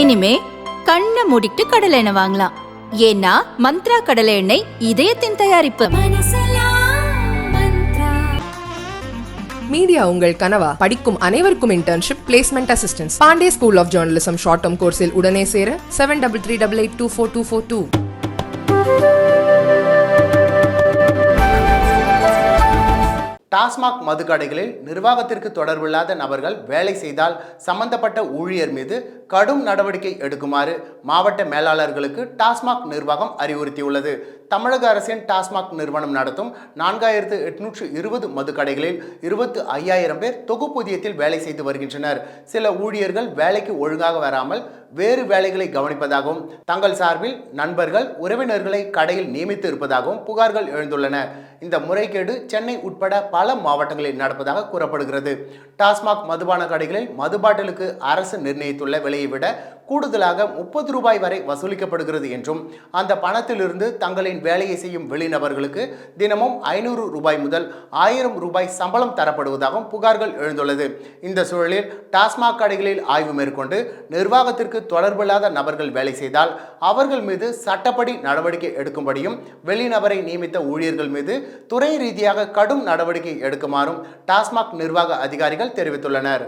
இனிமே கண்ணை மூடிட்டு கடலை எண்ணெய் வாங்கலாம். ஏன்னா மந்த்ரா கடலை எண்ணெய் இதயத்தின் தயாரிப்பு. மீடியா உங்கள் கனவா? படிக்கும் அனைவருக்கும் internship placement assistance Pandey school of journalism short term கோர்ஸில் உடனே சேர seven double three double eight two four two four two TASMAC மதுக்கடைகளில் நிர்வாகத்திற்கு தொடர்பில்லாத நபர்கள் வேலை செய்தால் சம்பந்தப்பட்ட ஊழியர் மீது கடும் நடவடிக்கை எடுக்குமாறு மாவட்ட மேலாளர்களுக்கு டாஸ்மாக் நிர்வாகம் அறிவுறுத்தியுள்ளது. தமிழக அரசின் டாஸ்மாக் நிறுவனம் நடத்தும் நான்காயிரத்து எட்நூற்று இருபது மதுக்கடைகளில் இருபத்து ஐயாயிரம் பேர் தொகுப்பூதியத்தில் வேலை செய்து வருகின்றனர். சில ஊழியர்கள் வேலைக்கு ஒழுங்காக வராமல் வேறு வேலைகளை கவனிப்பதாகவும் தங்கள் சார்பில் நண்பர்கள் உறவினர்களை கடையில் நியமித்து இருப்பதாகவும் புகார்கள் எழுந்துள்ளன. இந்த முறைகேடு சென்னை உட்பட பல மாவட்டங்களில் நடப்பதாக கூறப்படுகிறது. டாஸ்மாக் மதுபான கடைகளில் மது பாட்டிலுக்கு அரசு நிர்ணயித்துள்ள விலையை விட கூடுதலாக முப்பது ரூபாய் வரை வசூலிக்கப்படுகிறது என்றும் அந்த பணத்திலிருந்து தங்களின் வேலையை செய்யும் வெளிநபர்களுக்கு தினமும் ஐநூறு ரூபாய் முதல் ஆயிரம் ரூபாய் சம்பளம் தரப்படுவதாகவும் புகார்கள் எழுந்துள்ளது. இந்த சூழலில் டாஸ்மாக் கடைகளில் ஆய்வு மேற்கொண்டு நிர்வாகத்திற்கு தொடர்பில்லாத நபர்கள் வேலை செய்தால் அவர்கள் மீது சட்டப்படி நடவடிக்கை எடுக்கும்படியும் வெளிநபரை நியமித்த ஊழியர்கள் மீது துறை ரீதியாக கடும் நடவடிக்கை எடுக்குமாறும் டாஸ்மாக் நிர்வாக அதிகாரிகள் தெரிவித்துள்ளனர்.